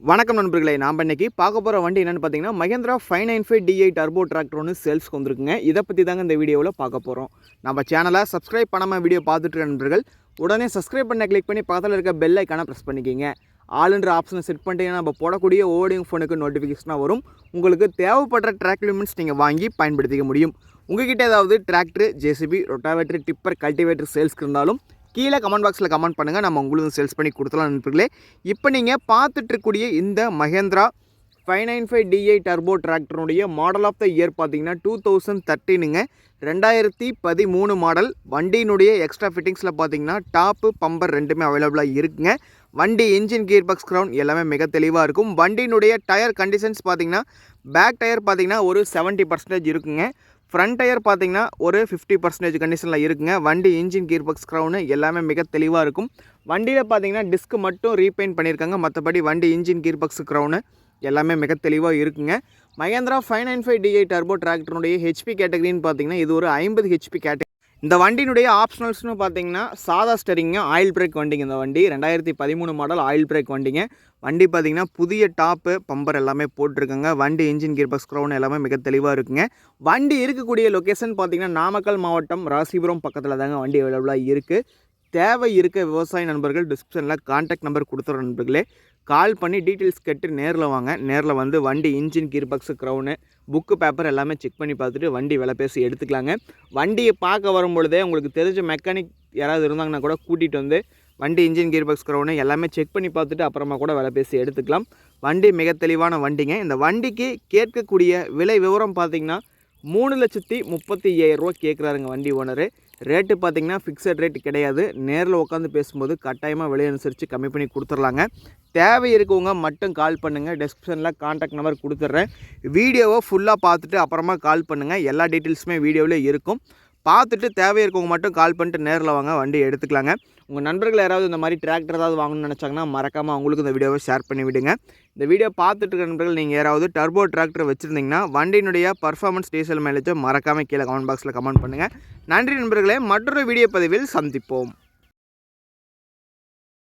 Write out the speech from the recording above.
வணக்கம் நண்பர்களே நாம் இன்றைக்கி பார்க்க போகிற வண்டி என்னென்னு பார்த்தீங்கன்னா Mahindra five nine five DI turbo tractor ஒன்று சேல்ஸ்க்கு வந்திருக்குங்க. இதை பற்றி தாங்க இந்த வீடியோவில் பார்க்க போகிறோம் நம்ம சேனலை சப்ஸ்கிரைப் பண்ணாமல் வீடியோ பார்த்துட்டு நண்பர்கள் உடனே சப்ஸ்கிரைப் பண்ண கிளிக் பண்ணி பக்கத்தில் இருக்க பெல் ஐக்கானை ப்ரெஸ் பண்ணிக்கிங்க. ஆளுன்ற ஆப்ஷனை செட் பண்ணிட்டீங்கன்னா நம்ம போடக்கூடிய ஓடிங் ஃபோனுக்கு நோட்டிஃபிகேஷனாக வரும். உங்களுக்கு தேவைப்படுற ட்ராக் லிமிட்ஸ் நீங்கள் வாங்கி பயன்படுத்திக்க முடியும். உங்ககிட்ட ஏதாவது tractor JCB rotavator tipper cultivator சேல்ஸ்க்கு இருந்தாலும் கீழே கமெண்ட் பாக்ஸில் கமெண்ட் பண்ணுங்கள் நம்ம உங்களுக்கு சேல்ஸ் பண்ணி கொடுத்துலாம் நண்பர்களே. இப்போ நீங்கள் பார்த்துட்ருக்கூடிய இந்த Mahindra five nine five DI turbo டிராக்டருடைய model of the year பார்த்தீங்கன்னா டூ தௌசண்ட் தேர்ட்டினுங்க ரெண்டாயிரத்தி பதிமூணு மாடல் வண்டியினுடைய எக்ஸ்ட்ரா ஃபிட்டிங்ஸில் பார்த்தீங்கன்னா டாப்பு பம்பர் ரெண்டுமே அவைலபிளாக இருக்குங்க. வண்டி இன்ஜின் கியர் பாக்ஸ் க்ரௌண்ட் எல்லாமே மிக தெளிவாக இருக்கும். வண்டியினுடைய டயர் கண்டிஷன்ஸ் பார்த்தீங்கன்னா பேக் டயர் பார்த்தீங்கன்னா ஒரு செவன்ட்டி பர்சன்டேஜ் இருக்குங்க. ஃப்ரண்ட் டயர் பார்த்தீங்கன்னா ஒரு ஃபிஃப்டி பர்சன்டேஜ் கண்டிஷனில் இருக்குங்க. வண்டி இன்ஜின் கீர் பாக்ஸ் க்ரௌனு எல்லாமே மிக தெளிவாக இருக்கும். வண்டியில் பார்த்தீங்கன்னா டிஸ்க் மட்டும் ரீபெயிண்ட் பண்ணியிருக்காங்க மற்றபடி வண்டி இன்ஜின் கீர் பாக்ஸ் க்ரௌனு எல்லாமே மிக தெளிவாக இருக்குங்க. Mahindra five nine five DI turbo டிராக்டருடைய HP கேட்டகரின்னு பார்த்தீங்கன்னா இது ஒரு ஐம்பது ஹெச்பி கேட்டகரி இந்த வண்டியினுடைய ஆப்ஷனல்ஸ்னு பார்த்தீங்கன்னா சாதா ஸ்டரிங்க ஆயில் பிரேக் வண்டிங்க இந்த வண்டி. ரெண்டாயிரத்தி பதிமூணு மாடல் ஆயில் பிரேக் வண்டிங்க. வண்டி பார்த்தீங்கன்னா புதிய டாப்பு பம்பர் எல்லாமே போட்டிருக்குங்க. வண்டி இன்ஜின் கியர்பாக்ஸ் க்ரௌன் எல்லாமே மிக தெளிவாக இருக்குங்க. வண்டி இருக்கக்கூடிய லொக்கேஷன் பார்த்தீங்கன்னா நாமக்கல் மாவட்டம் ராசிபுரம் பக்கத்தில் தாங்க வண்டி அவைலபிளாக இருக்குது தேவை இருக்க விவசாய நண்பர்கள் டிஸ்கிரிப்ஷனில் கான்டாக்ட் நம்பர் கொடுத்துற நண்பர்களே கால் பண்ணி டீட்டெயில்ஸ் கேட்டு நேரில் வாங்க. நேரில் வந்து வண்டி engine gearbox crown book paper எல்லாமே செக் பண்ணி பார்த்துட்டு வண்டி விலை பேசி எடுத்துக்கலாங்க. வண்டியை பார்க்க வரும்பொழுதே உங்களுக்கு தெரிஞ்ச மெக்கானிக் யாராவது இருந்தாங்கன்னா கூட கூட்டிகிட்டு வந்து வண்டி இன்ஜின் கீர்பாக்ஸ் க்ரௌனு எல்லாமே செக் பண்ணி பார்த்துட்டு அப்புறமா கூட விலை பேசி எடுத்துக்கலாம். வண்டி மிக தெளிவான வண்டிங்க. இந்த வண்டிக்கு கேட்கக்கூடிய விலை விவரம் பார்த்திங்கன்னா மூணு லட்சத்தி முப்பத்தி ஐயாயிரரூவா கேட்குறாருங்க வண்டி ஓனரு. ரேட்டு பார்த்திங்கன்னா ஃபிக்ஸட் ரேட் கிடையாது. நேரில் உட்காந்து பேசும்போது கட்டாயமாக விலை அனுசரித்து கம்மி பண்ணி கொடுத்துர்லாங்க. தேவை இருக்கவங்க மட்டும் கால் பண்ணுங்கள் டெஸ்கிரிப்ஷனில் காண்டாக்ட் நம்பர் கொடுத்துட்றேன் வீடியோவை ஃபுல்லாக பார்த்துட்டு அப்புறமா கால் பண்ணுங்கள் எல்லா டீட்டெயில்ஸுமே வீடியோவில் இருக்கும். பார்த்துட்டு தேவை இருக்கவங்க மட்டும் கால் பண்ணிட்டு நேரில் வாங்க வண்டி எடுத்துக்கலாங்க. உங்கள் நண்பர்கள் யாராவது இந்த மாதிரி டிராக்டர் ஏதாவது வாங்கணும்னு நினச்சாங்கன்னா மறக்காமல் அவங்களுக்கு இந்த வீடியோவை ஷேர் பண்ணி விடுங்க. இந்த வீடியோ பார்த்துட்டு இருக்க நண்பர்கள் நீங்கள் யாராவது டர்போ டிராக்டர் வச்சுருந்தீங்கன்னா வண்டியினுடைய பர்ஃபார்மன்ஸ் டீசல் மைலேஜை மறக்காமல் கீழே கமெண்ட் பாக்ஸில் கமெண்ட் பண்ணுங்கள் நன்றி நண்பர்களே மற்றொரு வீடியோ பதிவில் சந்திப்போம்.